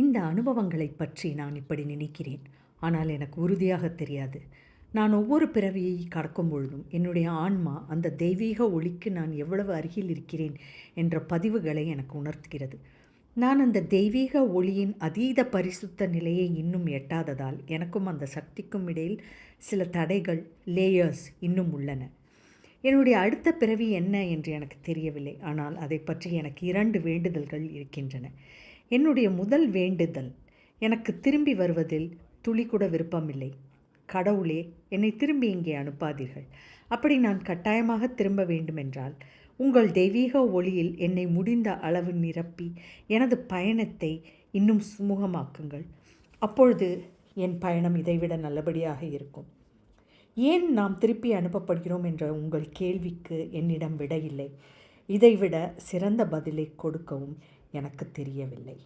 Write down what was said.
இந்த அனுபவங்களைப் பற்றி நான் இப்படி நினைக்கிறேன். ஆனால் எனக்கு உறுதியாக தெரியாது. நான் ஒவ்வொரு பிறவியை கடக்கும் பொழுதும் என்னுடைய ஆன்மா அந்த தெய்வீக ஒளிக்கு நான் எவ்வளவு அருகில் இருக்கிறேன் என்ற பதிவுகளை எனக்கு உணர்த்துகிறது. நான் அந்த தெய்வீக ஒளியின் அதீத பரிசுத்த நிலையை இன்னும் எட்டாததால் எனக்கும் அந்த சக்திக்கும் இடையில் சில தடைகள் லேயர்ஸ் இன்னும் உள்ளன. என்னுடைய அடுத்த பிறவி என்ன என்று எனக்கு தெரியவில்லை. ஆனால் அதை பற்றி எனக்கு இரண்டு வேண்டுதல்கள் இருக்கின்றன. என்னுடைய முதல் வேண்டுதல். எனக்கு திரும்பி வருவதில் துளி கூட விருப்பமில்லை. கடவுளே என்னை திரும்பி இங்கே அனுப்பாதீர்கள். அப்படி நான் கட்டாயமாக திரும்ப வேண்டுமென்றால் உங்கள் தெய்வீக ஒளியில் என்னை முடிந்த அளவு நிரப்பி எனது பயணத்தை இன்னும் சுமூகமாக்குங்கள். அப்பொழுது என் பயணம் இதைவிட நல்லபடியாக இருக்கும். ஏன் நாம் திருப்பி அனுப்பப்படுகிறோம் என்ற உங்கள் கேள்விக்கு என்னிடம் விடையில்லை இதைவிட சிறந்த பதிலை கொடுக்கவும் எனக்கு தெரியவில்லை.